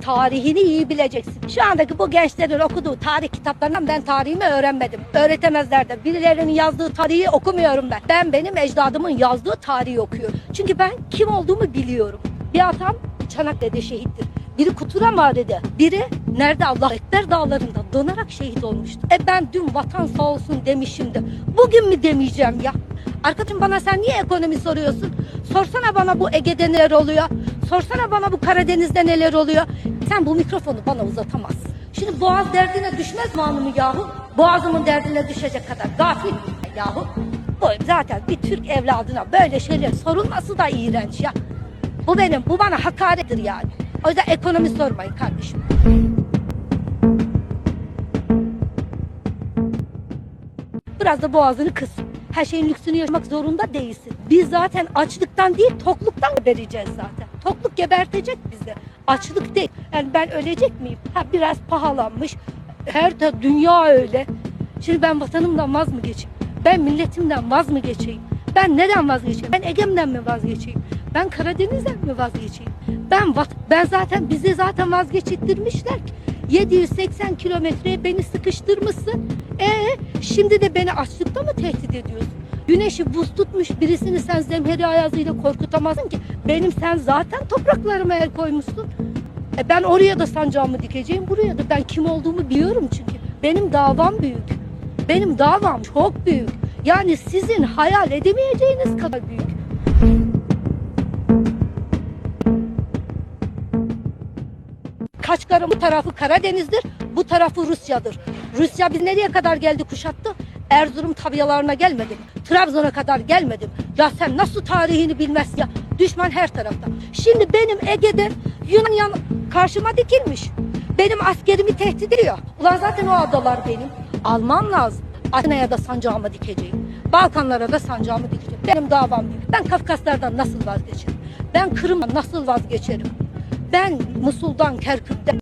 Tarihini iyi bileceksin. Şu andaki bu gençlerin okuduğu tarih kitaplarından ben tarihimi öğrenmedim. Öğretemezler de. Birilerinin yazdığı tarihi okumuyorum ben. Ben benim ecdadımın yazdığı tarihi okuyorum. Çünkü ben kim olduğumu biliyorum. Bir atam Çanakkale'de şehittir. Biri Kutura Mağara'da, biri nerede Allah Ekber dağlarında donarak şehit olmuştu. E ben dün vatan sağ olsun demişimdi. Bugün mü demeyeceğim ya? Arkadaşım bana sen niye ekonomi soruyorsun? Sorsana bana bu Ege'de neler oluyor? Sorsana bana bu Karadeniz'de neler oluyor? Sen bu mikrofonu bana uzatamazsın. Şimdi boğaz derdine düşmez mi hanımı yahu? Boğazımın derdine düşecek kadar gafil yahu. Bu zaten bir Türk evladına böyle şeyler sorulması da iğrenç ya. Bu benim, bu bana hakarettir yani. O yüzden ekonomi sormayın kardeşim. Biraz da boğazını kıs. Her şeyin lüksünü yaşamak zorunda değilsin. Biz zaten açlıktan değil tokluktan vereceğiz zaten. Tokluk gebertecek bizi. Açlık değil. Yani ben ölecek miyim? Ha biraz pahalanmış. Her ta dünya öyle. Şimdi ben vatanımdan vaz mı geçeyim? Ben milletimden vaz mı geçeyim? Ben neden vazgeçeyim? Ben Ege'mden mi vazgeçeyim? Ben Karadeniz'den mi vazgeçeyim? Ben ben zaten bizi zaten vazgeçittirmişler ki. 780 kilometreye beni sıkıştırmışsın. E şimdi de beni açlıkta mı tehdit ediyorsun? Güneşi buz tutmuş birisini sen zemheri ayazıyla korkutamazsın ki. Benim sen zaten topraklarıma el koymuşsun. E ben oraya da sancağımı dikeceğim, buraya da. Ben kim olduğumu biliyorum çünkü. Benim davam büyük. Benim davam çok büyük. Yani sizin hayal edemeyeceğiniz kadar büyük. Kaçkar'ın bu tarafı Karadeniz'dir, bu tarafı Rusya'dır. Rusya biz nereye kadar geldi kuşattı? Erzurum tabiyalarına gelmedim. Trabzon'a kadar gelmedim. Ya sen nasıl tarihini bilmezsin ya? Düşman her tarafta. Şimdi benim Ege'de Yunan yan karşıma dikilmiş. Benim askerimi tehdit ediyor. Ulan zaten o adalar benim. Almam lazım. Atina'ya da sancağımı dikeceğim. Balkanlara da sancağımı dikeceğim. Benim davam büyük. Ben Kafkaslardan nasıl vazgeçerim? Ben Kırım'dan nasıl vazgeçerim? Ben Musul'dan, Kerkük'ten